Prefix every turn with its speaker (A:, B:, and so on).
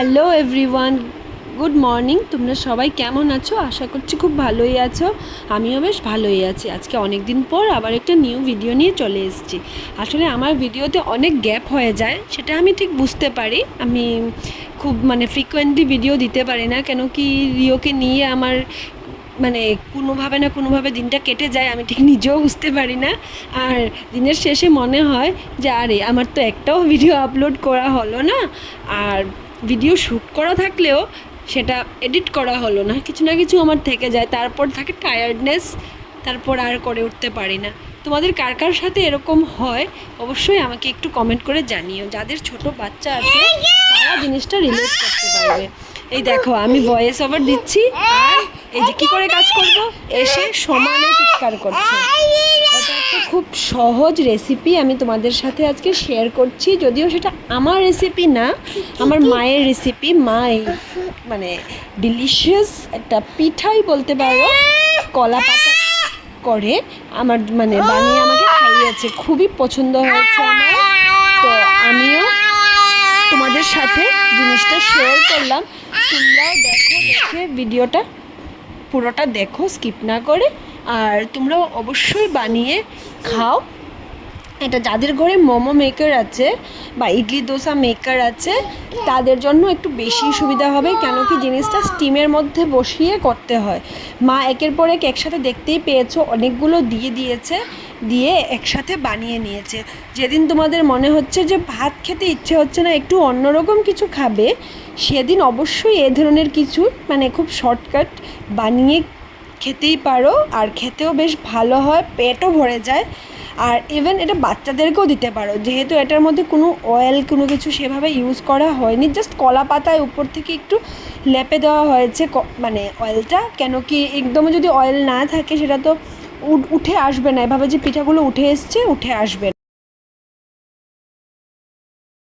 A: Hello everyone, good morning. তোমরা সবাই কেমন আছো? আশা করছি খুব ভালোই আছো। আমিও বেশ ভালোই আছি। আজকে অনেক দিন পর আবার একটা নিউ ভিডিও নিয়ে চলে এসেছি। আসলে আমার ভিডিওতে অনেক গ্যাপ হয়ে যায়, সেটা আমি ঠিক বুঝতে পারি। আমি খুব মানে ফ্রিকোয়েন্টলি ভিডিও দিতে পারি না, কেন কি রিওকে নিয়ে আমার মানে কোনোভাবে না কোনোভাবে দিনটা কেটে যায়, আমি ঠিক নিজেও বুঝতে পারি না। আর দিনের শেষে মনে হয় যে, আরে, আমার তো একটাও ভিডিও আপলোড করা হলো না। আর ভিডিও শ্যুট করা থাকলেও সেটা এডিট করা হলো না। কিছু না কিছু আমার থেকে যায়, তারপর থাকে টায়ার্ডনেস তারপর আর করে উঠতে পারি না। তোমাদের কার কার সাথে এরকম হয়? অবশ্যই আমাকে একটু কমেন্ট করে জানিও। যাদের ছোট বাচ্চা আছে, তারা জিনিসটা রিলেট করতে পারবে। এই দেখো, আমি ভয়েস ওভার দিচ্ছি। আর এই যে কি করে কাজ করব? এসে সমানে চিৎকার করছে। একটা খুব সহজ রেসিপি আমি তোমাদের সাথে আজকে শেয়ার করছি। যদিও সেটা আমার রেসিপি না, আমার মায়ের রেসিপি মা মানে ডিলিশিয়াস একটা পিঠাই বলতে পারো, কলা পাতা করে আমার মানে বানিয়ে আমাকে খাইয়েছে। খুবই পছন্দ হয়েছে আমার। তো আমিও তোমাদের সাথে জিনিসটা শেয়ার করলাম। তোমরাও দেখো, দেখে ভিডিওটা পুরোটা দেখো স্কিপ না করে। আর তোমরা অবশ্যই বানিয়ে খাও। এটা যাদের ঘরে মোমো মেকার আছে বা ইডলি দোসা মেকার আছে, তাদের জন্য একটু বেশি সুবিধা হবে, কেন কি জিনিসটা স্টিমের মধ্যে বসিয়ে করতে হয়। মা একের পর এক একসাথে দেখতেই পেয়েছ, অনেকগুলো দিয়ে দিয়েছে, দিয়ে একসাথে বানিয়ে নিয়েছে। যেদিন তোমাদের মনে হচ্ছে যে ভাত খেতে ইচ্ছে হচ্ছে না, একটু অন্যরকম কিছু খাবে, সেদিন অবশ্যই এ ধরনের কিছু মানে খুব শর্টকাট বানিয়ে খেতেই পারো, আর খেতেও বেশ ভালো হয়, পেটও ভরে যায়। আর ইভেন এটা বাচ্চাদেরকেও দিতে পারো। যেহেতু এটার মধ্যে কোনো অয়েল কোনো কিছু সেভাবে ইউজ করা হয়নি জাস্ট কলা পাতায় উপর থেকে একটু লেপে দেওয়া হয়েছে মানে অয়েলটা কেন কি একদম যদি অয়েল না থাকে, সেটা তো উঠ- আসবে না। এভাবে যে পিঠাগুলো উঠে এসছে, উঠে আসবে।